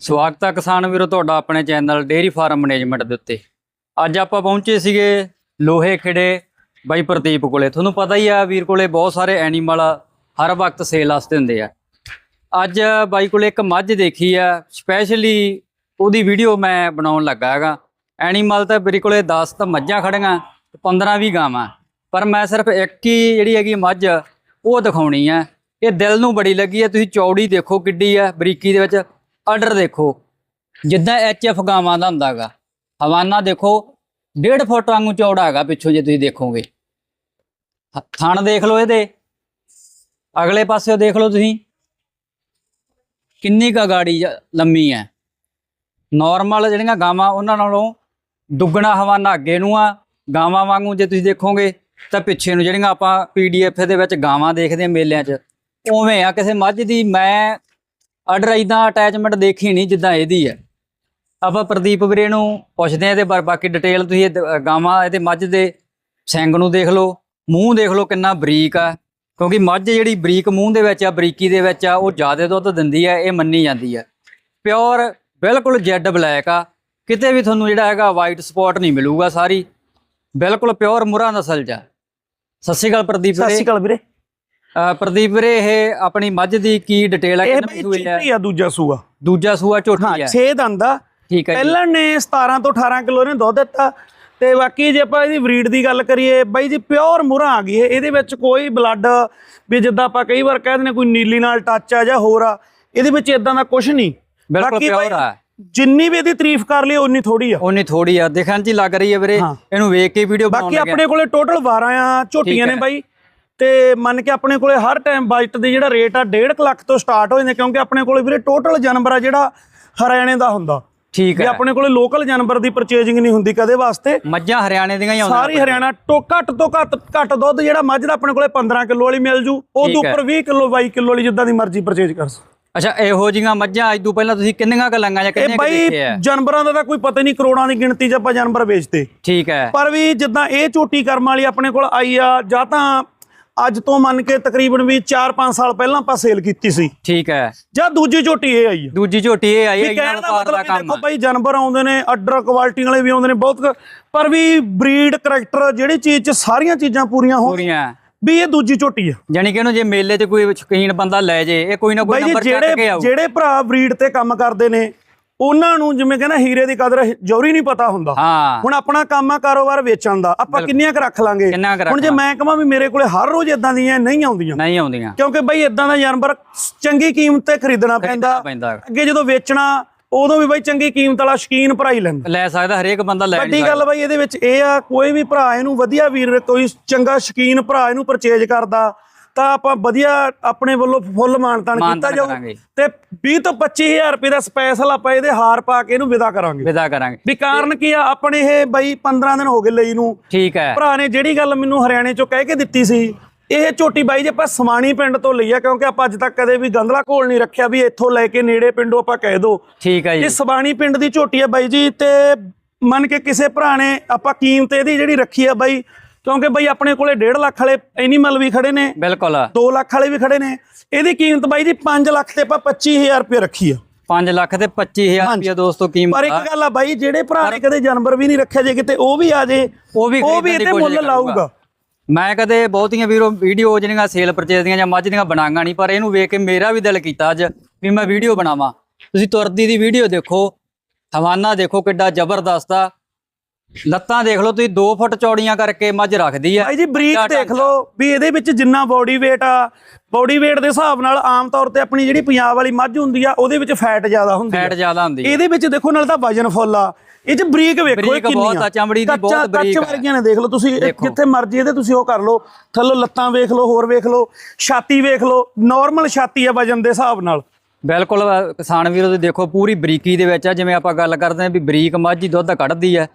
ਸਵਾਗਤ ਹੈ ਕਿਸਾਨ ਵੀਰੋ ਤੁਹਾਡਾ ਆਪਣੇ ਚੈਨਲ ਡੇਅਰੀ ਫਾਰਮ ਮੈਨੇਜਮੈਂਟ ਦੇ ਉੱਤੇ। ਅੱਜ ਆਪਾਂ ਪਹੁੰਚੇ ਸੀਗੇ ਲੋਹੇ ਖੇੜੇ ਬਾਈ ਪ੍ਰਦੀਪ ਕੋਲੇ। ਤੁਹਾਨੂੰ ਪਤਾ ਹੀ ਆ ਵੀਰ ਕੋਲੇ ਬਹੁਤ ਸਾਰੇ ਐਨੀਮਲ ਹਰ ਵਕਤ ਸੇਲ ਵਾਸਤੇ ਹੁੰਦੇ ਆ। ਅੱਜ ਬਾਈ ਕੋਲੇ ਇੱਕ ਮੱਝ ਦੇਖੀ ਆ ਸਪੈਸ਼ਲੀ ਉਹਦੀ ਵੀਡੀਓ ਮੈਂ ਬਣਾਉਣ ਲੱਗਾ ਹੈਗਾ। ਐਨੀਮਲ ਤਾਂ ਵੀਰੇ ਕੋਲੇ 10 ਤਾਂ ਮੱਝਾਂ ਖੜੀਆਂ 15 ਵੀ ਗਾਵਾਂ। ਪਰ ਮੈਂ ਸਿਰਫ ਇੱਕ ਹੀ ਜਿਹੜੀ ਹੈਗੀ ਮੱਝ, ਉਹ ਦਿਖਾਉਣੀ ਆ। ਇਹ ਦਿਲ ਨੂੰ ਬੜੀ ਲੱਗੀ ਆ, ਤੁਸੀਂ ਚੌੜੀ ਦੇਖੋ ਕਿੱਡੀ ਆ ਬਰੀਕੀ ਦੇ ਵਿੱਚ। ਆਰਡਰ ਦੇਖੋ। ਜਿੱਦਾਂ ਐਚਐਫ ਗਾਵਾਂ ਦਾ ਹੁੰਦਾਗਾ ਹਵਾਨਾ ਦੇਖੋ 1.5 ਫੁੱਟ ਵਾਂਗੂ ਚੌੜਾ ਹੈਗਾ ਪਿੱਛੋਂ ਜੇ ਤੁਸੀਂ ਦੇਖੋਗੇ। ਥਣ ਦੇਖ ਲਓ ਇਹਦੇ। ਅਗਲੇ ਪਾਸੇ ਦੇਖ ਲਓ ਤੁਸੀਂ। ਕਿੰਨੀ ਕਾ ਗਾੜੀ ਲੰਮੀ ਹੈ। ਨਾਰਮਲ ਜਿਹੜੀਆਂ ਗਾਵਾਂ ਉਹਨਾਂ ਨਾਲੋਂ ਦੁੱਗਣਾ ਹਵਾਨਾ ਅੱਗੇ ਨੂੰ ਆ। ਗਾਵਾਂ ਵਾਂਗੂ ਜੇ ਤੁਸੀਂ ਦੇਖੋਗੇ ਤਾਂ ਪਿੱਛੇ ਨੂੰ ਜਿਹੜੀਆਂ ਆਪਾਂ ਪੀਡੀਐਫ ਦੇ ਵਿੱਚ ਗਾਵਾਂ ਦੇਖਦੇ ਆ ਮੇਲਿਆਂ 'ਚ, ਉਵੇਂ ਆ। ਕਿਸੇ ਮੱਝ ਦੀ ਮੈਂ ਆਰਡਰ ਇਦਾਂ ਅਟੈਚਮੈਂਟ ਦੇਖੀ ਨਹੀਂ ਜਿੱਦਾਂ ਇਹਦੀ ਹੈ। ਆਪਾਂ ਪ੍ਰਦੀਪ ਵੀਰੇ ਨੂੰ ਪੁੱਛਦੇ ਆ ਇਹਦੇ ਬਾਰੇ, ਬਾਕੀ ਡਿਟੇਲ ਤੁਸੀਂ ਇਹ ਗਾਵਾਂ ਇਹਦੇ ਮੱਝ ਦੇ ਸਿੰਗ ਨੂੰ ਦੇਖ ਲਓ, ਮੂੰਹ ਦੇਖ ਲਓ ਕਿੰਨਾ ਬਰੀਕ ਆ, ਕਿਉਂਕਿ ਮੱਝ ਜਿਹੜੀ ਬਰੀਕ ਮੂੰਹ ਦੇ ਵਿੱਚ ਆ, ਬਰੀਕੀ ਦੇ ਵਿੱਚ ਆ, ਉਹ ਜ਼ਿਆਦਾ ਦੁੱਧ ਦਿੰਦੀ ਆ, ਇਹ ਮੰਨੀ ਜਾਂਦੀ ਆ। ਪਿਓਰ ਬਿਲਕੁਲ ਜੈਡ ਬਲੈਕ ਆ, ਕਿਤੇ ਵੀ ਤੁਹਾਨੂੰ ਜਿਹੜਾ ਹੈਗਾ ਵਾਈਟ ਸਪੌਟ ਨਹੀਂ ਮਿਲੂਗਾ ਸਾਰੀ, ਬਿਲਕੁਲ ਪਿਓਰ ਮੁਰਾ ਨਸਲ ਜਾ ਸਤਿ ਸ਼੍ਰੀ ਅਕਾਲ ਪ੍ਰਦੀਪ ਸਤਿ ਸ਼੍ਰੀ ਅਕਾਲ ਵੀਰੇ। ਪ੍ਰਦੀਪ ਵੀਰੇ ਇਹ ਆਪਣੀ ਮੱਝ ਦੀ ਕੀ ਡਿਟੇਲ ਆ ਇਹ ਕਿੰਨਾ ਬਈ ਸੂਈ ਆ ਦੂਜਾ ਸੂਆ। ਦੂਜਾ ਸੂਆ ਹਾਂ ਝੋਟੀ ਆ। 6 ਦੰਦ ਆ। ਠੀਕ ਹੈ ਪਹਿਲਾਂ ਨੇ 17 ਤੋਂ 18 ਕਿਲੋ ਨੇ ਦੁੱਧ ਦਿੱਤਾ ਤੇ ਬਾਕੀ ਜੇ ਆਪਾਂ ਇਹਦੀ ਬਰੀਡ ਦੀ ਗੱਲ ਕਰੀਏ ਬਾਈ ਜੀ ਪਿਓਰ ਮੁਰਾ ਆ ਗਈ ਹੈ ਇਹਦੇ ਵਿੱਚ ਕੋਈ ਬਲੱਡ ਵੀ ਜਿੱਦਾਂ ਆਪਾਂ ਕਈ ਵਾਰ ਕਹਿੰਦੇ ਨੇ ਕੋਈ ਨੀਲੀ ਨਾਲ ਟੱਚ ਆ ਜਾਂ ਹੋਰ ਆ ਇਹਦੇ ਵਿੱਚ ਇਦਾਂ ਦਾ ਕੁਝ ਨਹੀਂ। ਬਿਲਕੁਲ ਪਿਓਰ ਆ। ਜਿੰਨੀ ਵੀ ਇਹਦੀ ਤਾਰੀਫ ਕਰ ਲਈ ਉਨੀ ਥੋੜੀ ਆ। ਉਹਨੇ ਥੋੜੀ ਆ। ਦੇਖਣ ਚ ਹੀ ਲੱਗ ਰਹੀ ਹੈ ਵੀਰੇ। ਹਾਂ। ਇਹਨੂੰ ਵੇਖ ਕੇ ਵੀਡੀਓ ਬਣਾਉਣ ਬਾਕੀ ਆਪਣੇ ਕੋਲੇ ਟੋਟਲ 12 ਆ ਝੋਟੀਆਂ ਨੇ ਹੈ। ਬਾਈ। ਤੇ ਮੰਨ ਕੇ ਆਪਣੇ ਕੋਲੇ ਹਰ ਟਾਈਮ ਬਜਟ ਦੇ ਜਿਹੜਾ ਰੇਟ ਆ 1.5 ਲੱਖ ਤੋਂ ਸਟਾਰਟ ਹੋ ਜਾਂਦੇ ਕਿਉਂਕਿ ਆਪਣੇ ਕੋਲੇ ਵੀਰੇ ਟੋਟਲ ਜਾਨਵਰ ਆ ਜਿਹੜਾ ਹਰਿਆਣੇ ਦਾ ਹੁੰਦਾ। ਠੀਕ ਹੈ। ਆਪਣੇ ਕੋਲੇ ਲੋਕਲ ਜਾਨਵਰ ਦੀ ਪਰਚੇਜਿੰਗ ਨਹੀਂ ਹੁੰਦੀ ਕਦੇ ਵਾਸਤੇ ਮੱਝਾਂ ਹਰਿਆਣੇ ਦੀਆਂ ਹੀ ਆਉਂਦੀਆਂ ਸਾਰੀ ਹਰਿਆਣਾ ਟੋ ਘੱਟ ਤੋਂ ਘੱਟ ਘੱਟ ਦੁੱਧ ਜਿਹੜਾ ਮੱਝ ਦਾ ਆਪਣੇ ਕੋਲੇ 15 ਕਿਲੋ ਵਾਲੀ ਮਿਲ ਜੂ ਉਹ ਤੋਂ ਹੈ। ਉੱਪਰ 20 ਕਿਲੋ 22 ਕਿਲੋ ਵਾਲੀ ਜਿੱਦਾਂ ਦੀ ਮਰਜ਼ੀ ਪਰਚੇਜ ਕਰ ਸਕੋ। ਅੱਛਾ ਇਹੋ ਜੀਆਂ ਮੱਝਾਂ ਅੱਜ ਤੋਂ ਪਹਿਲਾਂ ਤੁਸੀਂ ਕਿੰਨੀਆਂ ਕ ਲੰਗਾਂ ਜਾਂ ਕਿੰਨੇ ਕ ਬਾਈ ਦੇਖੇ ਆ ਜਾਨਵਰਾਂ ਦਾ ਤਾਂ ਕੋਈ ਪਤਾ ਨਹੀਂ ਕਰੋੜਾਂ ਦੀ ਗਿਣਤੀ 'ਚ ਆਪਾਂ ਜਾਨਵਰ ਵੇਚਦੇ। ਠੀਕ ਹੈ। ਪਰ ਵੀ ਜਿੱਦਾਂ ਇਹ ਝੋਟੀ ਕਰਮ ਵਾਲੀ ਆਪਣੇ ਕੋਲ ਆਈ ਆ ਜਾਂ ਤਾਂ ਅੱਜ ਤੋਂ ਮੰਨ ਕੇ ਤਕਰੀਬਨ ਵੀ 4-5 ਸਾਲ ਪਹਿਲਾਂ ਆਪਾਂ ਸੇਲ ਕੀਤੀ ਸੀ। ਠੀਕ ਹੈ। ਜਾਂ ਦੂਜੀ ਝੋਟੀ ਇਹ ਆਈ ਦੂਜੀ ਝੋਟੀ ਇਹ ਆਈ ਹੈ ਇਹਨਾਂ ਦਾ ਮਤਲਬ ਦੇਖੋ। ਭਾਈ ਜਾਨਵਰ ਆਉਂਦੇ ਨੇ ਅੱਡਰ ਕੁਆਲਿਟੀ ਵਾਲੇ ਵੀ ਆਉਂਦੇ ਨੇ ਬਹੁਤ ਪਰ ਵੀ ਬਰੀਡ ਕਰੈਕਟਰ ਜਿਹੜੀ ਚੀਜ਼ 'ਚ ਸਾਰੀਆਂ ਚੀਜ਼ਾਂ ਪੂਰੀਆਂ ਹੋਣ ਪੂਰੀਆਂ। ਵੀ ਇਹ ਦੂਜੀ ਝੋਟੀ ਆ। ਜਾਣੀ ਕਿ ਇਹਨੂੰ ਜੇ ਮੇਲੇ 'ਚ ਕੋਈ ਸ਼ੌਕੀਨ ਬੰਦਾ ਲੈ ਜੇ ਇਹ ਕੋਈ ਨਾ ਕੋਈ ਨੰਬਰ ਚੱਕ ਕੇ ਆਊ। ਜਿਹੜੇ ਭਰਾ ਬਰੀਡ ਤੇ ਕੰਮ ਕਰਦੇ ਨੇ ਉਹਨਾਂ ਨੂੰ ਜਿਵੇਂ ਕਹਿੰਦਾ ਹੀਰੇ ਦੀ ਕਦਰ ਜੌਰੀ ਨਹੀਂ ਪਤਾ ਹੁੰਦਾ। ਹਾਂ। ਹੁਣ ਆਪਣਾ ਕੰਮ ਆ ਕਾਰੋਬਾਰ ਵੇਚਣ ਦਾ। ਆਪਾਂ ਕਿੰਨੀਆਂ ਕੁ ਰੱਖ ਲਾਂਗੇ? ਹੁਣ ਜੇ ਮੈਂ ਕਹਾਂ ਵੀ ਮੇਰੇ ਕੋਲੇ ਹਰ ਰੋਜ਼ ਇਦਾਂ ਦੀਆਂ ਨਹੀਂ ਆਉਂਦੀਆਂ। ਨਹੀਂ ਆਉਂਦੀਆਂ। ਕਿਉਂਕਿ ਬਈ ਇਦਾਂ ਦਾ ਜਾਨਵਰ ਚੰਗੀ ਕੀਮਤ ਤੇ ਖਰੀਦਣਾ ਪੈਂਦਾ। ਪੈਂਦਾ। ਅੱਗੇ ਜਦੋਂ ਵੇਚਣਾ ਉਦੋਂ ਵੀ ਬਈ ਚੰਗੀ ਕੀਮਤ ਵਾਲਾ ਸ਼ਕੀਨ ਭਰਾ ਹੀ ਲੈਂਦਾ। ਲੈ ਸਕਦਾ ਹਰੇਕ ਬੰਦਾ ਲੈ ਵੱਡੀ ਗੱਲ ਬਈ ਇਹਦੇ ਵਿੱਚ ਇਹ ਆ ਕੋਈ ਵੀ ਭਰਾ ਇਹਨੂੰ ਵਧੀਆ ਵੀਰ ਕੋਈ ਚੰਗਾ ਸ਼ਕੀਨ ਭਰਾ ਇਹਨੂੰ ਪਰਚੇਜ ਕਰਦਾ ਤਾਂ ਆਪਾਂ ਵਧੀਆ ਆਪਣੇ ਵੱਲੋਂ ਫੁੱਲ ਮਾਨਤਾਨ ਕੀਤਾ ਮਾਨਤਾਨ ਜਾਊ ਕਰਾਂਗੇ। ਤੇ 20 ਤੋਂ 25000 ਰੁਪਏ ਦਾ ਸਪੈਸ਼ਲ ਆਪਾਂ ਇਹਦੇ ਹਾਰ ਪਾ ਕੇ ਇਹਨੂੰ ਵਿਦਾ ਕਰਾਂਗੇ। ਵਿਦਾ ਕਰਾਂਗੇ। ਵੀ ਕਾਰਨ ਕੀ ਆ? ਆਪਣੇ ਇਹ ਬਈ 15 ਦਿਨ ਹੋ ਗਏ ਲਈ ਨੂੰ। ਠੀਕ ਹੈ। ਭਰਾ ਨੇ ਜਿਹੜੀ ਗੱਲ ਮੈਨੂੰ ਹਰਿਆਣੇ ਚੋਂ ਕਹਿ ਕੇ ਦਿੱਤੀ ਸੀ ਇਹ ਝੋਟੀ ਬਾਈ ਜੇ ਆਪਾਂ ਸਮਾਣੀ ਪਿੰਡ ਤੋਂ ਲਈ ਆ ਕਿਉਂਕਿ ਆਪਾਂ ਅੱਜ ਤੱਕ ਕਦੇ ਵੀ ਗੰਦਲਾ ਘੋਲ ਨਹੀਂ ਰੱਖਿਆ ਵੀ ਇੱਥੋਂ ਲੈ ਕੇ ਨੇੜੇ ਪਿੰਡੋਂ ਆਪਾਂ ਕਹਿ ਦੋ। ਠੀਕ ਹੈ ਇਹ ਜੀ ਸਬਾਣੀ ਪਿੰਡ ਦੀ ਝੋਟੀ ਹੈ ਬਾਈ ਜੀ ਤੇ ਮੰਨ ਕੇ ਕਿਸੇ ਭਰਾ ਨੇ ਆਪਾਂ ਕੀਮਤ ਇਹਦੀ ਜਿਹੜੀ ਰੱਖੀ ਆ ਬਾਈ ਕਿਉਂਕਿ ਬਾਈ ਆਪਣੇ ਕੋਲੇ 1.5 ਲੱਖ ਵਾਲੇ ਐਨੀਮਲ ਵੀ ਖੜੇ ਨੇ। ਬਿਲਕੁਲ। 2 ਲੱਖ ਵਾਲੇ ਵੀ ਖੜੇ ਨੇ। ਇਹਦੀ ਕੀਮਤ ਬਾਈ ਜੀ 5 ਲੱਖ ਤੇ ਆਪਾਂ 25000 ਰੁਪਏ ਰੱਖੀ ਆ। 5 ਲੱਖ ਤੇ 25000 ਰੁਪਏ ਦੋਸਤੋ ਕੀਮਤ ਪਰ। ਇੱਕ ਗੱਲ ਆ ਬਾਈ ਜਿਹੜੇ ਭਰਾ ਨੇ ਕਦੇ ਜਾਨਵਰ ਵੀ ਨਹੀਂ ਰੱਖਿਆ ਜੇ ਕਿਤੇ ਉਹ ਵੀ ਆ ਜੇ। ਉਹ ਵੀ ਉਹ ਵੀ ਖਰੀਦਣ ਦੀ ਇਹਤੇ ਕੋਸ਼ਿਸ਼ ਮੁੱਲ। ਲਾਊਗਾ। ਮੈਂ ਕਦੇ ਬਹੁਤੀਆਂ ਵੀਰੋ ਵੀਡੀਓ ਜਿਹੜੀਆਂ ਸੇਲ ਪਰਚੇਸ ਦੀਆਂ ਜਾਂ ਮੱਝ ਦੀਆਂ ਬਣਾਈਆਂ ਨਹੀਂ ਪਰ ਇਹਨੂੰ ਵੇਖ ਕੇ ਮੇਰਾ ਵੀ ਦਿਲ ਕੀਤਾ ਅੱਜ ਵੀ ਮੈਂ ਵੀਡੀਓ ਬਣਾਵਾਂ। ਤੁਸੀਂ ਤੁਰਦੀ ਦੀ ਵੀਡੀਓ ਦੇਖੋ ਹਵਾਨਾ ਦੇਖੋ ਕਿੱਡਾ ਜ਼ਬਰਦਸਤ ਆ। ਲੱਤਾਂ ਦੇਖ ਲਓ ਤੁਸੀਂ 2 ਫੁੱਟ ਚੌੜੀਆਂ ਕਰਕੇ ਮੱਝ ਰੱਖਦੀ ਆ। ਭਾਈ ਜੀ ਬਰੀਕ ਦੇਖ ਲਓ ਵੀ ਇਹਦੇ ਵਿੱਚ ਜਿੰਨਾ ਬਾਡੀ weight ਆ ਬਾਡੀ weight ਦੇ ਹਿਸਾਬ ਨਾਲ ਆਮ ਤੌਰ ਤੇ ਆਪਣੀ ਜਿਹੜੀ ਪੰਜਾਬ ਵਾਲੀ ਮੱਝ ਹੁੰਦੀ ਆ ਉਹਦੇ ਵਿੱਚ ਫੈਟ ਜ਼ਿਆਦਾ ਹੁੰਦੀ ਆ। ਫੈਟ ਜ਼ਿਆਦਾ ਹੁੰਦੀ ਆ। ਇਹਦੇ ਵਿੱਚ ਦੇਖੋ ਨਾਲ ਤਾਂ ਵਜਨ ਫੁੱਲ ਆ। ਇਹ ਚ ਬਰੀਕ ਵੇਖੋ ਇਹ ਕਿੰਨੀਆਂ ਆ, ਚਮੜੀ ਦੀ ਬਹੁਤ ਬਰੀਕ ਕੱਚ। ਵਰਗੀਆਂ ਨੇ ਦੇਖ ਲਓ ਤੁਸੀਂ। ਜਿੱਥੇ ਮਰਜ਼ੀ ਇਹਦੇ ਤੁਸੀਂ ਉਹ ਕਰ ਲਓ ਥੱਲੋਂ ਲੱਤਾਂ ਵੇਖ ਲਓ ਹੋਰ ਵੇਖ ਲਓ ਛਾਤੀ ਵੇਖ ਲਓ ਨਾਰਮਲ ਛਾਤੀ ਆ ਵਜਨ ਦੇ ਹਿਸਾਬ ਨਾਲ। ਬਿਲਕੁਲ ਕਿਸਾਨ ਵੀਰੋ ਤੁਸੀਂ ਦੇਖੋ ਪੂਰੀ ਬਰੀਕੀ ਦੇ ਵਿੱਚ ਆ ਜਿਵੇਂ ਆਪਾਂ ਗੱਲ ਕਰਦੇ ਆ ਵੀ ਬਰੀਕ ਮੱਝ ਹੀ ਦੁੱਧ ਕੱਢਦੀ ਆ।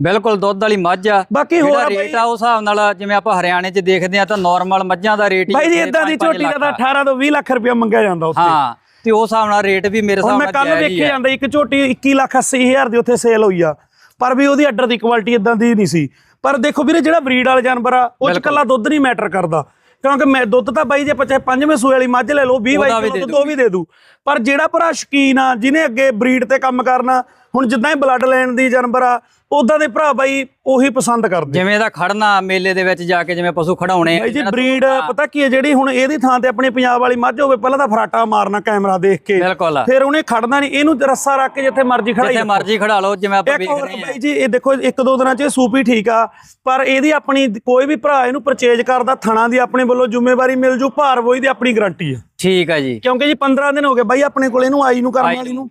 ਬਿਲਕੁਲ ਦੁੱਧ ਵਾਲੀ ਮੱਝ ਆ। ਬਾਕੀ ਹੋਰ ਰੇਟ ਆ ਉਸ ਹਿਸਾਬ ਨਾਲ ਜਿਵੇਂ ਆਪਾਂ ਹਰਿਆਣੇ 'ਚ ਦੇਖਦੇ ਆ ਤਾਂ ਨਾਰਮਲ ਮੱਝਾਂ ਦਾ ਰੇਟ ਹੀ ਜੀ ਇੱਥੇ ਇਦਾਂ ਦੀ ਝੋਟੀ ਦਾ ਤਾਂ ਲੱਖ 18 ਤੋਂ 20 ਲੱਖ ਰੁਪਇਆ ਮੰਗਿਆ ਜਾਂਦਾ ਉੱਥੇ। ਹਾਂ ਤੇ ਉਸ ਹਿਸਾਬ ਨਾਲ ਰੇਟ ਵੀ ਮੇਰੇ ਹਿਸਾਬ ਮੈਂ ਨਾਲ ਕੱਲ ਜਾਇਜ਼ ਹੀ ਵੇਖੇ ਆ। ਜਾਂਦਾ ਇੱਕ ਝੋਟੀ 21 ਲੱਖ 80 ਹਜ਼ਾਰ ਦੀ ਉੱਥੇ ਸੇਲ ਹੋਈ ਆ। ਪਰ ਵੀ ਉਹਦੀ ਆਰਡਰ ਦੀ ਕੁਆਲਿਟੀ ਇਦਾਂ ਦੀ ਨਹੀਂ ਸੀ। ਪਰ ਦੇਖੋ ਵੀਰੇ ਜਿਹੜਾ ਬਰੀਡ ਵਾਲਾ ਜਾਨਵਰ ਆ ਉਹ ਚ। ਕੱਲਾ ਦੁੱਧ ਨਹੀਂ ਮੈਟਰ ਕਰਦਾ। ਕਿਉਂਕਿ ਮੈਂ ਦੁੱਧ ਤਾਂ ਬਾਈ ਜੇ ਆਪਾਂ ਚਾਹੇ ਪੰਜਵੇਂ ਸੂਏ ਵਾਲੀ ਮੱਝ ਲੈ ਲਓ 20 ਉਹਦਾ ਬਾਈ ਕਿਲੋ ਦੁੱਧ ਉਹ ਵੀ ਦੇ ਦੂ ਪਰ ਜਿਹੜਾ ਭਰਾ ਸ਼ਕੀਨ ਆ ਜਿਹਨੇ ਅੱਗੇ ਬਰੀਡ ਤੇ ਕੰਮ ਕਰਨਾ ਹੁਣ ਜਿੱਦਾਂ ਹੀ ਬਲੱਡ ਲੈਣ ਦੀ ਜਾਨਵਰ ਆ ਉਦਾਂ ਦੇ ਭਰਾ ਬਾਈ ਉਹੀ ਪਸੰਦ ਕਰਦੇ। ਜਿਵੇਂ ਦਾ ਖੜਨਾ ਮੇਲੇ ਦੇ ਵਿੱਚ ਜਾ ਕੇ ਜਿਵੇਂ ਪਸ਼ੂ ਖੜਾਉਣੇ ਬਾਈ ਜੀ ਬਰੀਡ ਪਤਾ ਕੀ ਹੈ ਜਿਹੜੀ ਹੁਣ ਇਹਦੀ ਥਾਂ ਤੇ ਆਪਣੀ ਪੰਜਾਬ ਵਾਲੀ ਮੱਝ ਹੋਵੇ ਪਹਿਲਾਂ ਤਾਂ ਫਰਾਟਾ ਮਾਰਨਾ ਕੈਮਰਾ ਦੇਖ ਕੇ। ਬਿਲਕੁਲ। ਫਿਰ ਉਹਨੇ ਖੜਨਾ ਨਹੀਂ ਇਹਨੂੰ ਰੱਸਾ ਰੱਖ ਕੇ ਜਿੱਥੇ ਮਰਜ਼ੀ ਖੜਾਈ ਜਿੱਥੇ ਮਰਜ਼ੀ ਖੜਾ ਲਓ ਜਿਵੇਂ ਆਪਾਂ ਵੇਖ ਰਹੇ ਹਾਂ। ਬਾਈ ਜੀ ਇਹ ਦੇਖੋ ਇੱਕ ਦੋ ਦਿਨਾਂ ਚ ਇਹ ਸੂਪੀ ਠੀਕ ਆ ਪਰ ਇਹਦੀ ਆਪਣੀ ਕੋਈ ਵੀ ਭਰਾ ਇਹਨੂੰ ਪਰਚੇਜ ਕਰਦਾ ਥਣਾ ਦੀ ਆਪਣੇ ਵੱਲੋਂ ਜ਼ਿੰਮੇਵਾਰੀ ਮਿਲ ਜੂ ਭਾਰ ਵੋਈ ਦੀ ਆਪਣੀ ਗਾਰੰਟੀ ਹੈ ਠੀਕ ਹੈ ਜੀ। ਕਿਉਂਕਿ ਜੀ 15 ਦਿਨ ਹੋ ਗਏ ਬਾਈ ਆਪਣੇ ਕੋਲ ਇਹਨੂੰ ਆਈ ਨੂੰ ਕਰਨ ਵਾਲੀ ਨੂੰ।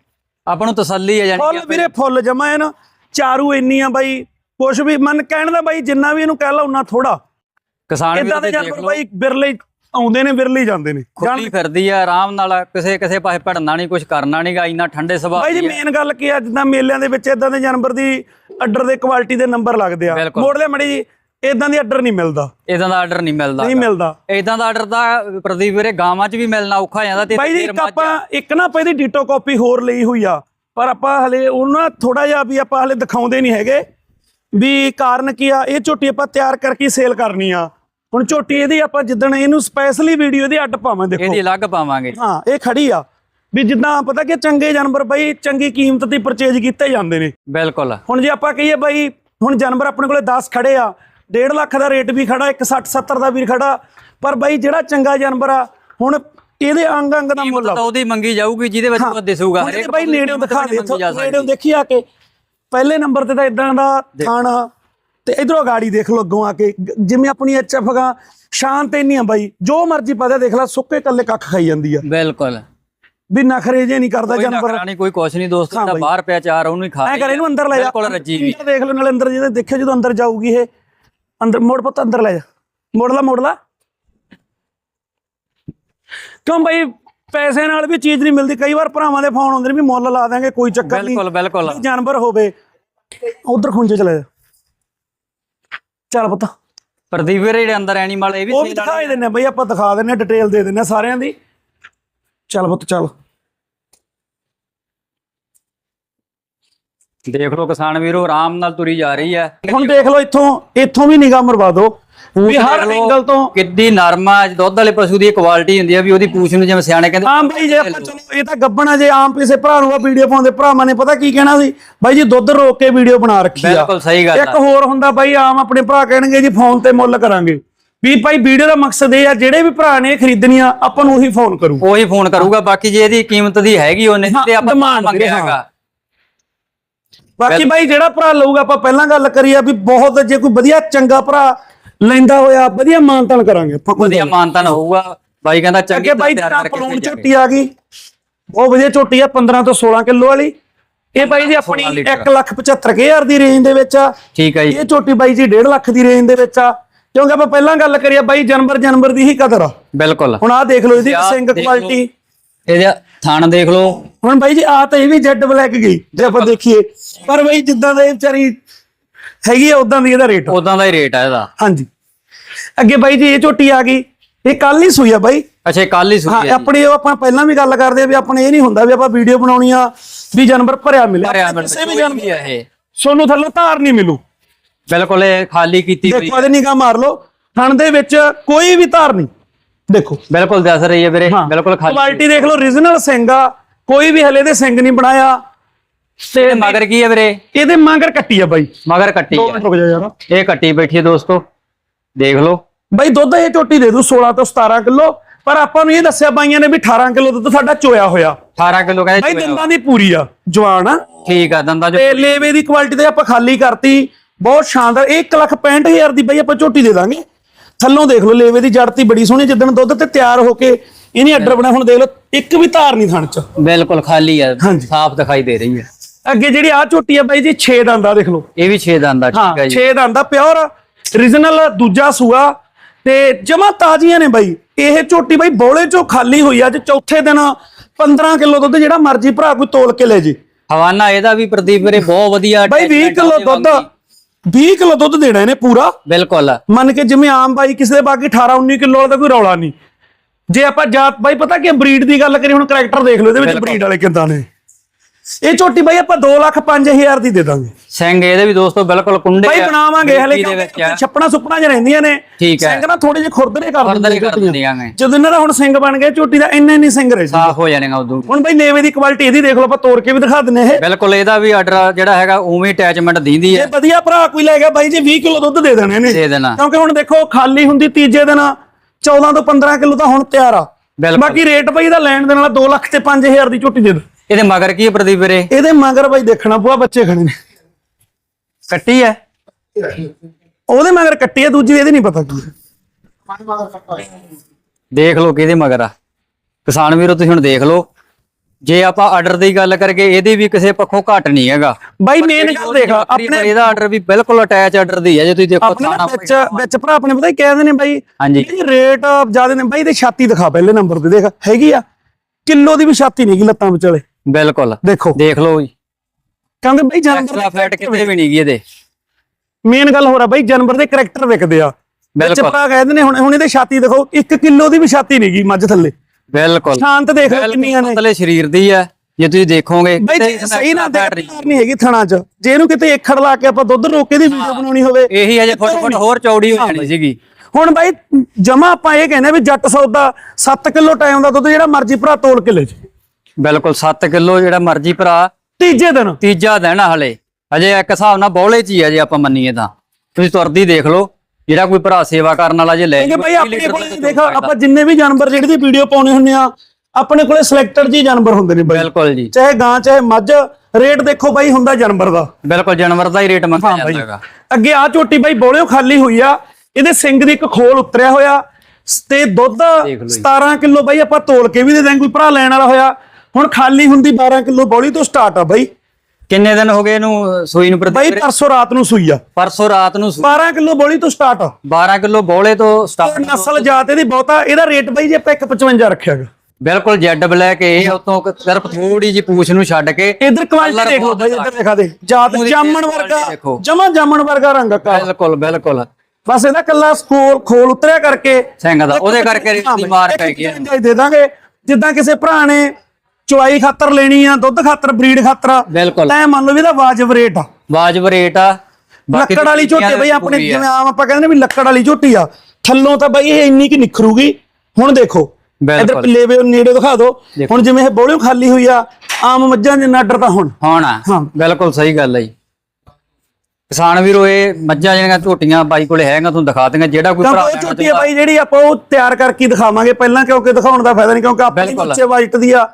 ਆਪਾਂ ਨੂੰ ਤਸੱਲੀ ਹੈ ਜਾਨੀ ਫੁੱਲ ਵੀਰੇ ਫੁੱਲ ਜਮਾ ਹੈ ਨਾ ਚਾਰੂ ਇੰਨੀ ਆ ਬਾਈ ਕੁਛ ਵੀ ਮਨ ਕਹਿਣ ਦਾ ਬਾਈ ਜਿੰਨਾ ਵੀ ਇਹਨੂੰ ਕਹਿ ਲਾ ਉਨਾ ਥੋੜਾ ਕਿਸਾਨ ਦੇ ਦੇਖ ਲਓ। ਬਾਈ ਬਿਰਲੇ ਆਉਂਦੇ ਨੇ ਬਿਰਲੇ ਹੀ ਜਾਂਦੇ ਨੇ। ਖੁੱਲੀ ਫਿਰਦੀ ਆ ਆਰਾਮ ਨਾਲ ਕਿਸੇ ਕਿਸੇ ਪਾਸੇ ਭੜਨਾ ਨਹੀਂ ਕੁਝ ਕਰਨਾ ਨਹੀਂਗਾ ਇੰਨਾ ਠੰਡੇ ਸੁਭਾਅ ਬਾਈ ਜੀ। ਮੇਨ ਗੱਲ ਕੀ ਆ ਜਿੱਦਾਂ ਮੇਲਿਆਂ ਦੇ ਵਿੱਚ ਇਦਾਂ ਦੇ ਜਾਨਵਰ ਦੀ ਅੱਡਰ ਦੇ ਕੁਆਲਿਟੀ ਦੇ ਨੰਬਰ ਲੱਗਦੇ ਆ। ਮੋੜ ਲੈ ਮੜੀ ਜੀ। ਇਦਾਂ ਦੀ ਅੱਡਰ ਨਹੀਂ ਮਿਲਦਾ। ਇਦਾਂ ਦਾ ਆਰਡਰ ਨਹੀਂ ਮਿਲਦਾ ਨਹੀਂ ਮਿਲਦਾ। ਇਦਾਂ ਦਾ ਆਰਡਰ ਤਾਂ ਪ੍ਰਦੀਪ ਵੀਰੇ ਗਾਵਾਂ 'ਚ ਵੀ ਮਿਲਣਾ ਔਖਾ ਹੋ ਜਾਂਦਾ ਤੇ ਬਾਈ ਜੀ ਇੱਕ ਆਪਾਂ ਇੱਕ ਨਾ ਆਪਾਂ ਇਹਦੀ ਡਿਟੋ ਕਾਪੀ ਹੋਰ ਲਈ ਹੋਈ ਆ। ਪਰ ਆਪਾਂ ਹਲੇ ਉਹਨਾਂ ਥੋੜਾ ਜਿਹਾ ਵੀ ਆਪਾਂ ਹਲੇ ਦਿਖਾਉਂਦੇ ਨਹੀਂ ਹੈਗੇ। ਵੀ ਕਾਰਨ ਕੀ ਆ? ਇਹ ਝੋਟੀ ਆਪਾਂ ਤਿਆਰ ਕਰਕੇ ਸੇਲ ਕਰਨੀ ਆ। ਹੁਣ ਝੋਟੀ ਇਹਦੀ ਆਪਾਂ ਜਿੱਦਣ ਇਹਨੂੰ ਸਪੈਸ਼ਲੀ ਵੀਡੀਓ ਇਹਦੀ ਅੱਡ ਪਾਵਾਂ ਦੇਖੋ। ਇਹਦੀ ਅਲੱਗ ਪਾਵਾਂਗੇ। ਹਾਂ ਇਹ ਖੜੀ ਆ। ਵੀ ਜਿੱਦਾਂ ਪਤਾ ਕਿ ਚੰਗੇ ਜਾਨਵਰ ਬਾਈ ਚੰਗੀ ਕੀਮਤ ਤੇ ਪਰਚੇਜ ਕੀਤੇ ਜਾਂਦੇ ਨੇ। ਬਿਲਕੁਲ। ਹੁਣ ਜੇ ਆਪਾਂ ਕਹੀਏ ਬਾਈ ਹੁਣ ਜਾਨਵਰ ਆਪਣੇ ਕੋਲੇ 10 ਖੜੇ ਆ 1.5 ਲੱਖ ਦਾ ਰੇਟ ਵੀ ਖੜਾ 160 70 ਦਾ ਵੀ ਖੜਾ। ਪਰ ਬਾਈ ਜਿਹੜਾ ਚੰਗਾ ਜਾਨਵਰ ਆ ਹੁਣ ਇਹਦੇ ਅੰਗ ਅੰਗ ਦਾ ਮੁੱਲ ਤਾਂ ਉਹਦੀ ਮੰਗੀ ਜਾਊਗੀ ਜਿਹਦੇ ਵਿੱਚ ਉਹ ਦਿਸੂਗਾ ਹਰੇਕ ਬਾਈ ਨੇੜਿਓਂ ਦਿਖਾ ਦੇ ਨੇੜਿਓਂ। ਦੇਖੀ ਆ ਕੇ ਪਹਿਲੇ ਨੰਬਰ ਤੇ ਤਾਂ ਇਦਾਂ ਦਾ ਥਾਣਾ ਤੇ ਇਧਰੋਂ ਗਾੜੀ ਦੇਖ ਲਓ ਅੱਗੋਂ ਆ ਕੇ ਜਿਵੇਂ ਆਪਣੀ ਐਚਐਫ ਗਾ ਸ਼ਾਂਤ ਇੰਨੀ ਆ ਬਾਈ ਜੋ ਮਰਜ਼ੀ ਪਤਾ ਦੇਖ ਲੈ ਸੁੱਕੇ ਕੱਲੇ ਕੱਖ ਖਾਈ ਜਾਂਦੀ ਆ। ਬਿਲਕੁਲ। ਵੀ ਨਖਰੇ ਜੇ ਨਹੀਂ ਕਰਦਾ ਜਾਨਵਰ। ਨਹੀਂ ਕੋਈ ਕੁਛ ਨਹੀਂ ਦੋਸਤ ਤਾਂ। ਬਾਹਰ ਪਿਆ ਚਾਰ ਉਹਨੂੰ ਹੀ ਖਾ ਐ ਕਰ ਇਹਨੂੰ ਅੰਦਰ ਲੈ ਜਾ। ਬਿਲਕੁਲ ਰੱਜੀ ਵੀ। ਅੰਦਰ ਦੇਖ ਲਓ ਨਾਲੇ ਅੰਦਰ ਜਿਹਦੇ ਦੇਖਿਓ ਜਦੋਂ ਅੰਦਰ ਜਾਊਗੀ ਇਹ। ਅੰਦਰ ਮੋੜ ਪੁੱਤ ਅੰਦਰ ਲੈ ਜਾ। ਮੋੜ ਲਾ ਮੋੜ ਲਾ। ਕਿਉਂ ਬਾਈ ਪੈਸੇ ਨਾਲ ਵੀ ਚੀਜ਼ ਨਹੀਂ ਮਿਲਦੀ? ਕਈ ਵਾਰ ਭਰਾਵਾਂ ਦੇ ਫੋਨ ਆਉਂਦੇ ਨੇ ਵੀ ਮੁੱਲ ਲਾ ਦਾਂਗੇ ਕੋਈ ਚੱਕਰ ਨਹੀਂ। ਬਿਲਕੁਲ ਬਿਲਕੁਲ। ਜਾਨਵਰ ਹੋਵੇ ਉਧਰ ਖੁੰਝੇ ਚਲੇ ਜਾ। ਚੱਲ ਪੁੱਤ। ਪ੍ਰਦੀਪ ਵੀਰੇ ਜਿਹੜੇ ਅੰਦਰ ਐਨੀਮਲ ਇਹ ਵੀ ਉਹ ਵੀ sale ਦਿਖਾ ਹੀ ਦਿੰਨੇ ਬਈ ਆਪਾਂ ਦਿਖਾ ਦਿੰਨੇ ਡਿਟੇਲ ਦੇ ਦਿੰਨੇ ਸਾਰਿਆਂ ਦੀ। ਚੱਲ ਪੁੱਤ ਚੱਲ। ਦੇਖ ਲਓ ਕਿਸਾਨ ਵੀਰੋ ਆਰਾਮ ਨਾਲ ਤੁਰੀ ਜਾ ਰਹੀ ਹੈ। ਹੁਣ ਦੇਖ ਲਓ ਇੱਥੋਂ ਇੱਥੋਂ ਵੀ ਨਿਗਾਹ ਮਰਵਾ ਦਿਓ। ਵੀ ਹਰ ਐਂਗਲ ਤੋਂ ਕਿੱਡੀ ਨਰਮ ਆ ਦੁੱਧ ਵਾਲੇ ਪਸ਼ੂ ਦੀ ਕੁਆਲਿਟੀ ਹੁੰਦੀ ਆ ਵੀ ਉਹਦੀ ਪੂਛ ਨੂੰ ਜਿਵੇਂ ਸਿਆਣੇ ਕਹਿੰਦੇ ਆਮ ਬਈ ਜੇ ਆਪਾਂ ਚਲੋ ਇਹ ਤਾਂ ਗੱਬਣਾ ਜੇ ਆਮ ਕਿਸੇ ਭਰਾ ਨੂੰ ਆ ਵੀਡੀਓ ਪਾਉਂਦੇ ਭਰਾਵਾਂ ਨੇ ਪਤਾ ਕੀ ਕਹਿਣਾ ਸੀ? ਬਾਈ ਜੀ ਦੁੱਧ ਰੋਕ ਕੇ ਵੀਡੀਓ ਬਣਾ ਰੱਖੀ ਆ। ਬਿਲਕੁਲ ਸਹੀ ਗੱਲ ਇੱਕ ਹੋਰ ਹੁੰਦਾ ਬਾਈ ਆਮ ਆਪਣੇ ਭਰਾ ਕਹਿਣਗੇ ਜੀ ਫੋਨ ਤੇ ਮੁੱਲ ਕਰਾਂਗੇ। ਵੀ ਭਾਈ ਵੀਡੀਓ ਦਾ ਮਕਸਦ ਇਹ ਆ ਜਿਹੜੇ ਵੀ ਭਰਾ ਨੇ ਇਹ ਖਰੀਦਣੀ ਆ ਆਪਾਂ ਨੂੰ ਉਹੀ ਫੋਨ ਕਰੂ। ਉਹੀ ਫੋਨ ਕਰੂਗਾ ਬਾਕੀ ਜੇ ਇਹਦੀ ਕੀਮਤ ਦੀ ਹੈਗੀ ਉਹਨੇ ਤੇ ਆਪਾਂ ਮੰਗਿਆ। ਹੈਗਾ। ਬਾਕੀ ਬਾਈ ਜਿਹੜਾ ਭਰਾ ਲਊਗਾ ਆਪਾਂ ਪਹਿਲਾਂ ਗੱਲ ਕਰੀ ਆ ਵੀ ਬਹੁਤ ਜੇ ਕੋਈ ਵਧੀਆ ਚੰਗਾ ਭਰਾ ਲੈਂਦਾ ਹੋਇਆ ਵਧੀਆ ਮਾਨਤਾਨ ਕਰਾਂਗੇ ਵਧੀਆ ਮਾਨਤਨ ਹੋਊਗਾ। ਬਾਈ ਕਹਿੰਦਾ ਚੰਗੀ ਬਾਈ ਤਾਂ ਪਲੂਣ। ਝੋਟੀ ਆ ਗਈ। ਉਹ ਵਧੀਆ ਝੋਟੀ ਆ 15 ਤੋਂ 16 ਕਿਲੋ ਵਾਲੀ। ਇਹ ਬਾਈ ਜੀ ਆਪਣੀ 16 ਲੀਟਰ। 1 ਲੱਖ 75 ਹਜ਼ਾਰ ਦੀ ਰੇਂਜ ਦੇ ਵਿੱਚ ਆ। ਠੀਕ ਹੈ ਜੀ। ਇਹ ਝੋਟੀ ਬਾਈ ਜੀ 1.5 ਲੱਖ ਦੀ ਰੇਂਜ ਦੇ ਵਿੱਚ ਆ। ਕਿਉਂਕਿ ਆਪਾਂ ਪਹਿਲਾਂ ਗੱਲ ਕਰੀਏ ਬਾਈ ਜਨਵਰ ਜਨਵਰ ਦੀ ਹੀ ਕਦਰ ਆ। ਬਿਲਕੁਲ। ਹੁਣ ਆਹ ਦੇਖ ਲਓ ਇਹਦੀ ਸਿੰਗ ਲਓ। ਕੁਆਲਿਟੀ ਇਹਦਾ ਥਣ ਦੇਖ ਲਓ। ਹੁਣ ਬਾਈ ਜੀ ਆ ਤਾਂ ਇਹ ਵੀ ਜੈਡ ਬਲੈਕ ਗਈ ਜੇ ਆਪਾਂ ਦੇਖੀਏ। ਪਰ ਬਾਈ ਜਿੱਦਾਂ ਦਾ ਇਹ ਵਿਚਾਰੀ ਹੈਗੀ ਆ ਉਦਾਂ ਦੀ ਇਹਦਾ ਰੇਟ ਉਦਾਂ ਦਾ ਹੀ ਰੇਟ ਆ ਇਹਦਾ। ਹਾਂਜੀ। ਅੱਗੇ ਬਾਈ ਜੀ ਇਹ ਝੋਟੀ ਆ ਗਈ। ਇਹ ਕੱਲ ਹੀ ਸੂਈ ਆ ਬਾਈ। ਅੱਛਾ ਕੱਲ ਹੀ ਸੁਣੀ ਹੈ ਆਪਣੇ ਉਹ ਆਪਾਂ ਪਹਿਲਾਂ ਵੀ ਗੱਲ ਕਰਦੇ ਆ ਵੀ ਆਪਣੇ ਇਹ ਨਹੀਂ ਹੁੰਦਾ ਵੀ ਆਪਾਂ ਵੀਡੀਓ ਬਣਾਉਣੀ ਆ ਵੀ ਜਾਨਵਰ ਭਰਿਆ ਮਿਲੇ ਭਰਿਆ ਆਪਣੇ ਮਿਲ ਕਿਸੇ ਵੀ ਜਾਨਵਰ ਆ ਇਹ। ਸੋਨੂੰ ਥੱਲੇ ਧਾਰ ਨਹੀਂ ਮਿਲੂ। ਬਿਲਕੁਲ ਇਹ ਖਾਲੀ ਕੀਤੀ ਹੋਈ ਦੇਖੋ ਇਹਦੇ ਨਿਗਾਹ ਮਾਰ ਲਓ। ਥਣ ਦੇ ਵਿੱਚ ਕੋਈ ਵੀ ਧਾਰ ਨਹੀਂ। ਦੇਖੋ। ਬਿਲਕੁਲ ਦੱਸ ਰਹੀ ਹੈ ਵੀਰੇ ਬਿਲਕੁਲ ਖਾਲੀ। ਕੁਆਲਿਟੀ ਦੇਖ ਲਓ origignal ਸਿੰਘ ਆ ਕੋਈ ਵੀ ਹਲੇ ਦੇ ਸਿੰਘ ਨਹੀਂ ਬਣਾਇਆ। ਤੇ ਮਗਰ ਕੀ ਹੈ ਵੀਰੇ? ਇਹਦੇ ਮਗਰ ਕੱਟੀ ਆ ਬਾਈ। ਮਗਰ ਕੱਟੀ ਮਿੰਟ ਰੁਕ ਜਾ ਯਾਰ। ਇਹ ਕੱਟੀ ਬੈਠੀ ਹੈ ਦੋਸਤੋ ਦੇਖ ਲਓ। ਬਾਈ ਦੁੱਧ ਇਹ ਝੋਟੀ ਦੇ ਦੂ 16 ਤੋਂ 17 ਕਿਲੋ। ਪਰ ਆਪਾਂ ਨੂੰ ਇਹ ਦੱਸਿਆ ਬਾਈਆਂ ਨੇ ਵੀ 18 ਕਿਲੋ ਦੁੱਧ ਸਾਡਾ ਚੋਇਆ ਹੋਇਆ। 18 ਕਿਲੋ ਬਾਈ ਕਹਿੰਦੇ ਦੰਦਾਂ ਦੀ ਪੂਰੀ ਆ ਜਵਾਨ ਆ। ਠੀਕ ਆ ਦੰਦਾਂ ਚ ਤੇ ਲੇਵੇ ਦੀ ਕੁਆਲਿਟੀ ਤੇ ਆਪਾਂ ਖਾਲੀ ਕਰਤੀ। ਬਹੁਤ ਸ਼ਾਨਦਾਰ 165000 ਦੀ ਬਾਈ ਆਪਾਂ ਝੋਟੀ ਦੇ ਦਾਂਗੇ। ਥੱਲੋਂ ਦੇਖ ਲਓ ਲੇਵੇ ਦੀ ਜੜਤੀ ਬੜੀ ਸੋਹਣੀ ਜਿੱਦਣ ਦੁੱਧ ਤੇ ਤਿਆਰ ਹੋ ਕੇ ਇਹਨੇ ਅੱਡਰ ਬਣਾ ਹੁਣ ਦੇਖ ਲਓ ਇੱਕ ਵੀ ਧਾਰ ਨਹੀਂ ਥਣ ਚ। ਬਿਲਕੁਲ ਖਾਲੀ ਹੈ ਹਾਂਜੀ। ਸਾਫ਼ ਦਿਖਾਈ ਦੇ ਰਹੀ ਹੈ ਅੱਗੇ ਜਿਹੜੀ ਆ ਝੋਟੀ ਆ ਬਾਈ ਜੀ 6 ਦੰਦਾ ਦੇਖ ਲਓ। ਇਹ ਵੀ 6 ਦੰਦ ਆ ਹਾਂ ਠੀਕ ਹੈ ਜੀ। 6 ਦੰਦਾ ਪਿਓਰ origignal ਦੂਜਾ ਸੂਆ। ਤੇ ਜਮਾ ਤਾਜ਼ੀਆਂ ਨੇ ਬਾਈ। ਇਹ ਝੋਟੀ ਬਾਈ ਬੋਲੇ ਚੋਂ ਖਾਲੀ ਹੋਈ ਆ ਅੱਜ ਚੌਥੇ ਦਿਨ 15 ਕਿਲੋ ਦੁੱਧ ਜਿਹੜਾ ਮਰਜ਼ੀ ਭਰਾ ਕੋਈ ਤੋਲ ਕੇ ਲੈ ਜੇ। ਹਵਾਨਾ ਇਹਦਾ ਵੀ ਪ੍ਰਦੀਪ ਵੀਰੇ ਬਹੁਤ ਵਧੀਆ ਬਾਈ 20 attachment ਕਿਲੋ ਦੁੱਧ ਵਾਂਗੀ। 20 ਕਿਲੋ ਦੁੱਧ ਦੇਣਾ ਇਹਨੇ ਪੂਰਾ। ਬਿਲਕੁਲ। ਮੰਨ ਕੇ ਜਿਵੇਂ ਆਮ ਬਾਈ ਕਿਸੇ ਦੇ ਬਾਕੀ 18 19 ਕਿਲੋ ਵਾਲਾ ਤਾਂ ਕੋਈ ਰੌਲਾ ਨਹੀਂ। ਜੇ ਆਪਾਂ ਜਾਤ ਬਾਈ ਪਤਾ ਕਿ ਬਰੀਡ ਦੀ ਗੱਲ ਕਰੀ ਹੁਣ ਕਰੈਕਟਰ ਦੇਖ ਲਓ ਇਹਦੇ ਵਿੱਚ। ਬਰੀਡ ਵਾਲੇ ਕਿੱਦਾਂ ਨੇ? ਇਹ ਝੋਟੀ ਬਾਈ ਆਪਾਂ 2 ਲੱਖ 5000 ਦੀ ਦੇ ਦਾਂਗੇ। ਸਿੰਘ ਇਹਦੇ ਵੀ ਦੋਸਤੋ ਬਿਲਕੁਲ ਕੁੰਡੇ ਬਾਈ ਬਣਾਵਾਂਗੇ ਹਲੇ। ਛੱਪਣਾ ਸੁਪਣਾ ਜਿ ਰਹਿੰਦੀਆਂ ਨੇ। ਸਿੰਘ ਨਾ ਥੋੜੇ ਜਿਹੇ ਖੁਰਦਰੇ ਕਰ ਦਿੰਦੀਆਂ ਜਦੋਂ ਇਹਨਾਂ ਦਾ ਹੁਣ ਸਿੰਘ ਬਣ ਗਿਆ ਝੋਟੀ ਦਾ ਇੰਨੇ ਨਹੀਂ ਸਿੰਘ ਰਹੇ। ਸਾਫ਼ ਹੋ ਜਾਣੇਗਾ ਉਦੋਂ। ਹੁਣ ਬਾਈ ਲੇਵੇ ਦੀ ਕੁਆਲਿਟੀ ਇਹਦੀ ਦੇਖ ਲਓ ਆਪਾਂ ਤੋੜ ਕੇ ਵੀ ਦਿਖਾ ਦਿੰਨੇ ਇਹ। ਬਿਲਕੁਲ ਇਹਦਾ ਵੀ ਆਰਡਰ ਜਿਹੜਾ ਹੈਗਾ ਉਵੇਂ ਅਟੈਚਮੈਂਟ ਦਿੰਦੀ ਹੈ। ਵਧੀਆ ਭਰਾ ਕੋਈ ਲੈ ਗਿਆ ਬਾਈ ਜੀ 20 ਕਿਲੋ ਦੁੱਧ ਦੇ ਦੇਣੇ ਨੇ। ਦੇ ਦੇਣਾ। ਕਿਉਂਕਿ ਹੁਣ ਦੇਖੋ ਖਾਲੀ ਹੁੰਦੀ ਤੀਜੇ ਦਿਨ 14 ਤੋਂ 15 ਕਿਲੋ ਤਾਂ ਹੁਣ ਤਿਆਰ ਆ। ਬਾਕੀ ਰੇਟ ਬਾਈ ਦਾ ਲੈਣ ਦੇ ਨਾਲ 2 ਲੱਖ ਤੇ 5000 ਦੀ ਝੋਟੀ ਦੇ ਦੋ ਇਹਦੇ ਮਗਰ ਕੀ ਹੈ ਪ੍ਰਦੀਪ ਵੀਰੇ? ਇਹਦੇ ਮਗਰ ਬਾਈ ਦੇਖਣਾ ਪੂਆ ਬੱਚੇ ਖੜੇ ਨੇ। ਕੱਟੀ ਹੈ? ਉਹਦੇ ਮਗਰ ਕੱਟੀ ਆ ਦੂਜੀ ਇਹਦੇ ਨਹੀਂ ਪਤਾ ਕੀ ਹੈ। ਦੇਖ ਲਓ ਕਿਹਦੇ ਮਗਰ ਆ। ਕਿਸਾਨ ਵੀਰੋ ਤੁਸੀਂ ਹੁਣ ਦੇਖ ਲਓ। ਜੇ ਆਪਾਂ ਆਰਡਰ ਦੀ ਗੱਲ ਕਰਕੇ ਇਹਦੀ ਵੀ ਕਿਸੇ ਪੱਖੋਂ ਘੱਟ ਨਹੀਂ ਹੈਗਾ। ਬਾਈ ਮੇਨ ਗੱਲ ਦੇਖ ਆਪਣੇ ਇਹਦਾ ਆਰਡਰ ਵੀ ਬਿਲਕੁਲ ਅਟੈਚ ਆਰਡਰ ਦੀ ਹੈ ਜੇ ਤੁਸੀਂ ਦੇਖੋ ਥਾਣਾ ਵਿੱਚ ਵਿੱਚ ਭਰਾ ਆਪਣੇ ਪਤਾ ਕੀ ਕਹਿੰਦੇ ਨੇ ਬਾਈ? ਹਾਂਜੀ। ਰੇਟ ਜ਼ਿਆਦਾ ਨੇ। ਬਾਈ ਤੇ ਛਾਤੀ ਦਿਖਾ ਪਹਿਲੇ ਨੰਬਰ ਤੇ ਦੇਖ ਹੈਗੀ ਆ। ਕਿਲੋ ਦੀ ਵੀ ਛਾਤੀ ਨਹੀਂਗੀ ਲੱਤਾਂ ਵਿਚਾਲੇ ਬਿਲਕੁਲ। ਦੇਖੋ। ਦੇਖ ਲਓ ਜੀ। ਕਹਿੰਦੇ ਬਾਈ ਜਾਨਵਰ ਫੈਟ ਕਿਤੇ ਵੀ ਨਹੀਂ ਗਈ ਇਹਦੇ। ਮੇਨ ਗੱਲ ਹੋ ਰਿਹਾ ਬਾਈ ਜਾਨਵਰ ਦੇ ਕਰੈਕਟਰ ਵਿਕਦੇ ਆ। ਵਿੱਚ ਬਿਲਕੁਲ। ਭਰਾ ਕਹਿੰਦੇ ਨੇ ਹੁਣ ਹੁਣ ਇਹਦੇ ਛਾਤੀ ਦੇਖੋ 1 ਕਿਲੋ ਦੀ ਵੀ ਛਾਤੀ ਨਹੀਂਗੀ ਮੱਝ ਥੱਲੇ। ਬਿਲਕੁਲ। ਸ਼ਾਂਤ ਦੇਖ ਲਓ ਕਿੰਨੀਆਂ ਨੇ। ਪਤਲੇ ਸਰੀਰ ਦੀ ਹੈ ਜੇ ਤੁਸੀਂ ਦੇਖੋਗੇ ਬਾਈ ਸਹੀ ਨਾ fat ਨਹੀਂ। ਦੇਖ ਨਹੀਂ ਹੈਗੀ ਥਣਾ 'ਚ। ਜੇ ਇਹਨੂੰ ਕਿਤੇ ਏਖੜ ਲਾ ਕੇ ਆਪਾਂ ਦੁੱਧ ਰੋਕ ਦੀ ਵੀਡੀਓ ਬਣਾਉਣੀ ਹੋਵੇ ਇਹੀ ਹਜੇ ਫੁੱਟ ਫੁੱਟ ਹੋਰ ਚੌੜੀ ਹੋ ਜਾਣੀ ਸੀਗੀ। ਹੁਣ ਬਾਈ ਜਮਾ ਆਪਾਂ ਇਹ ਕਹਿੰਦੇ ਵੀ ਜੱਟ ਸੌਦਾ 7 ਕਿਲੋ ਟਾਈਮ ਦਾ ਦੁੱਧ ਜਿਹੜਾ ਮਰਜ਼ੀ ਭਰਾ ਤੋਲ ਕੇ ਲੈ ਜੇ ਬਿਲਕੁਲ 7 ਕਿਲੋ ਜਿਹੜਾ ਮਰਜ਼ੀ ਭਰਾ ਤੀਜੇ ਦਿਨ। ਤੀਜਾ ਦਿਨ ਆ ਹਲੇ। ਅਜੇ ਇੱਕ ਹਿਸਾਬ ਨਾਲ ਬੌਲੇ ਚ ਹੀ ਆ ਜੇ ਆਪਾਂ ਮੰਨੀਏ ਤਾਂ। ਤੁਸੀਂ ਤੁਰਦੀ ਦੇਖ ਲਓ ਜਿਹੜਾ ਕੋਈ ਭਰਾ ਸੇਵਾ ਕਰਨ ਵਾਲਾ ਜੇ ਲੈ ਬਾਈ ਵੀਹ ਆਪਣੇ ਕੋਲੇ ਦੇਖ। ਆਪਾਂ ਜਿੰਨੇ ਵੀ ਜਾਨਵਰ ਜਿਹੜੇ ਦੀ ਵੀਡੀਓ ਪਾਉਣੇ ਹੁੰਨੇ ਆ ਆਪਣੇ ਕੋਲੇ ਸਿਲੈਕਟਡ ਜੀ ਜਾਨਵਰ ਹੁੰਦੇ ਨੇ ਬਾਈ। ਬਿਲਕੁਲ ਜੀ। ਚਾਹੇ ਗਾਂ ਚਾਹੇ ਮੱਝ ਰੇਟ ਦੇਖੋ ਬਾਈ ਹੁੰਦਾ ਜਾਨਵਰ ਦਾ। ਬਿਲਕੁਲ ਜਾਨਵਰ ਦਾ ਹੀ ਰੇਟ ਮੰਗਿਆ ਜਾਂਦਾ ਹੈਗਾ। ਅੱਗੇ ਆ ਝੋਟੀ ਬਾਈ ਬੋਲਿਓ ਖਾਲੀ ਹੋਈ ਆ ਇਹਦੇ ਸਿੰਗ ਦੀ ਇੱਕ ਖੋਲ ਉਤਰਿਆ ਹੋਇਆ ਤੇ ਦੁੱਧ ਦੇਖ ਲਓ ਜੀ। 17 ਕਿਲੋ ਬਾਈ ਆਪਾਂ ਤੋਲ ਕੇ ਵੀ ਦੇ ਦਾਂਗੇ ਕੋਈ ਭਰਾ ਲੈਣ ਵਾਲਾ ਹੋਇਆ ਹੁਣ ਖਾਲੀ ਹੁੰਦੀ 12 ਕਿਲੋ ਬੋਲੀ ਤੋਂ ਸਟਾਰਟ ਆ ਬਾਈ। ਕਿੰਨੇ ਦਿਨ ਹੋ ਗਏ ਇਹਨੂੰ ਸੂਈ ਨੂੰ ਬਾਈ ਪਰਸੋਂ ਰਾਤ ਨੂੰ ਸੂਈ ਆ। ਪਰਸੋਂ ਰਾਤ ਨੂੰ 12 ਕਿਲੋ ਬੋਲੀ ਤੋਂ ਸਟਾਰਟ ਆ। 12 ਕਿਲੋ ਬੌਲੇ ਤੋਂ ਤੇ ਸਟਾਰਟ ਨਸਲ ਜਾਤ ਇਹਦੀ ਬਹੁਤਾ ਇਹਦਾ ਰੇਟ ਬਾਈ ਜੇ ਆਪਾਂ 155 ਰੱਖਿਆਗਾ ਬਿਲਕੁਲ ਜੈਡ ਬਲੈਕ ਇਹ ਉਤੋਂ ਸਿਰਫ ਥੋੜੀ ਜੀ ਪੂਛ ਨੂੰ ਛੱਡ ਕੇ ਇਧਰ ਕੁਆਲਿਟੀ ਦੇਖ ਲਓ ਬਾਈ ਇਧਰ ਦਿਖਾ ਦੇ। ਜਾਤ ਉਹਦੀ ਜਾਮਣ quality ਵਰਗਾ ਦੇਖੋ। ਜਮਾ ਜਾਮਣ ਵਰਗਾ ਰੰਗ ਆ ਕਾਲਾ। ਬਿਲਕੁਲ ਬਿਲਕੁਲ। ਬਸ ਇਹਦਾ ਕੱਲਾ ਖੋਲ ਖੋਲ ਉਤਰਿਆ ਕਰਕੇ ਸਿੰਘ ਦਾ ਉਹਦੇ ਕਰਕੇ ਰੇਟ ਦੀ ਮਾਰ ਪੈ ਗਈ ਦੇ ਦਾਂਗੇ। ਜਿੱਦਾਂ ਕਿਸੇ ਭਰਾ ਨੇ ਚੁਆਈ ਖਾਤਰ ਲੈਣੀ ਆ ਦੁੱਧ ਖਾਤਰ ਬਰੀਡ ਖਾਤਰ। ਬਿਲਕੁਲ। ਤਾਂ ਮੰਨ ਲਓ ਵੀ ਇਹਦਾ ਵਾਜਬ ਰੇਟ ਆ। ਵਾਜਬ ਰੇਟ ਆ। ਲੱਕੜ ਵਾਲੀ ਝੋਟੀ ਬਈ ਆਪਣੇ ਜਿਵੇਂ ਆਮ ਆਪਾਂ ਕਹਿੰਦੇ ਨੇ ਵੀ ਲੱਕੜ ਵਾਲੀ ਝੋਟੀ ਆ। ਥੱਲੋਂ ਤਾਂ ਬਈ ਇਹ ਇੰਨੀ ਕਿ ਨਿਖਰੂਗੀ। ਹੁਣ ਦੇਖੋ ਇਧਰ। ਪਿੱਲੇ ਵੇ ਨੇੜੇ ਦਿਖਾ ਦਿਓ। ਹੁਣ ਜਿਵੇਂ ਇਹ ਬੋਲਿਓ ਖਾਲੀ ਹੋਈ ਆ ਆਮ ਮੱਝਾਂ ਦੇ ਨਾਡਰ ਤਾਂ ਹੁਣ। ਹੋਣਾ। ਬਿਲਕੁਲ ਸਹੀ ਗੱਲ ਹੈ ਜੀ। ਕਿਸਾਨ ਵੀਰੋ ਇਹ ਮੱਝਾਂ ਜਿਹੜੀਆਂ ਝੋਟੀਆਂ ਬਾਈ ਕੋਲੇ ਹੈਗਾ ਤੁਹਾਨੂੰ ਦਿਖਾ ਦਿੰਗਾ ਜਿਹੜਾ ਕੋਈ ਭਰਾ ਲੈਣਾ ਝੋਟੀ ਬਾਈ ਜਿਹੜੀ ਆਪਾਂ ਉਹ ਤਿਆਰ ਕਰਕੇ ਦਿਖਾਵਾਂਗੇ। ਪਹਿਲਾਂ ਕਿਉਂਕਿ ਦਿਖਾਉਣ ਦਾ ਫਾਇਦਾ ਨਹੀਂ ਕਿਉਂਕਿ ਆਪਣੀ। ਬੱਚੇ ਵਾਈਟ ਦੀ ਆ।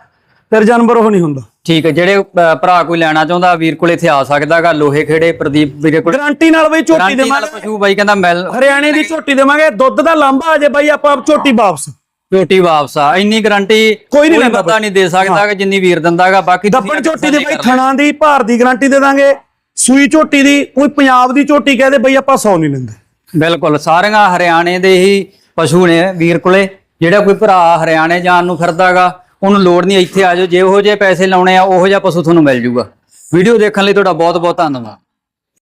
ਫਿਰ ਜਾਨਵਰ ਉਹ ਨਹੀਂ ਹੁੰਦਾ। ਠੀਕ ਹੈ ਜਿਹੜੇ ਅ, ਭਰਾ ਕੋਈ ਲੈਣਾ ਚਾਹੁੰਦਾ ਵੀਰ ਕੋਲੇ ਇੱਥੇ ਆ ਸਕਦਾਗਾ ਲੋਹੇ ਖੇੜੇ ਪ੍ਰਦੀਪ ਵੀਰੇ ਕੋਲ। ਗਾਰੰਟੀ ਨਾਲ ਬਈ ਝੋਟੀ ਗਾਰੰਟੀ ਨਾਲ ਦੇਵਾਂਗੇ। ਪਸ਼ੂ ਬਾਈ ਕਹਿੰਦਾ ਮਿਲ ਹਰਿਆਣੇ ਦੀ ਝੋਟੀ ਦੇਵਾਂਗੇ ਦੁੱਧ ਦਾ ਲਾਂਭਾ ਆ ਜੇ ਬਾਈ ਆਪਾਂ ਝੋਟੀ ਵਾਪਸ। ਝੋਟੀ ਵਾਪਸ ਆ ਇੰਨੀ ਗਾਰੰਟੀ ਕੋਈ ਨਹੀਂ ਲੈਂਦਾ ਨਹੀਂ ਦੇ ਸਕਦਾ ਕਿ ਜਿੰਨੀ ਵੀਰ ਦਿੰਦਾਗਾ ਬਾਕੀ ਤੁਸੀਂ ਦੱਬਣ ਝੋਟੀ ਦੇ ਬਾਈ ਥਣਾ ਦੀ ਭਾਰ ਦੀ ਗਾਰੰਟੀ ਦੇ ਦਾਂਗੇ ਸੂਈ ਝੋਟੀ ਦੀ ਕੋਈ ਪੰਜਾਬ ਦੀ ਝੋਟੀ ਕਹਦੇ ਬਈ ਆਪਾਂ 100 ਨਹੀਂ ਲੈਂਦੇ। ਬਿਲਕੁਲ ਸਾਰੀਆਂ ਹਰਿਆਣੇ ਦੇ ਹੀ ਪਸ਼ੂ ਨੇ ਵੀਰ ਕੋਲੇ ਜਿਹੜਾ ਕੋਈ ਭਰਾ ਹਰਿਆਣੇ ਜਾਣ ਨੂੰ ਫਿਰਦਾਗਾ ਉਹਨੂੰ ਲੋੜ ਨਹੀਂ, ਇੱਥੇ ਆ ਜਾਓ ਜਿਹੋ ਜਿਹੇ ਪੈਸੇ ਲਾਉਣੇ ਆ, ਉਹੋ ਜਿਹਾ ਪਸ਼ੂ ਤੁਹਾਨੂੰ ਮਿਲ ਜੂਗਾ। ਵੀਡੀਓ ਦੇਖਣ ਲਈ ਤੁਹਾਡਾ ਬਹੁਤ ਬਹੁਤ ਧੰਨਵਾਦ।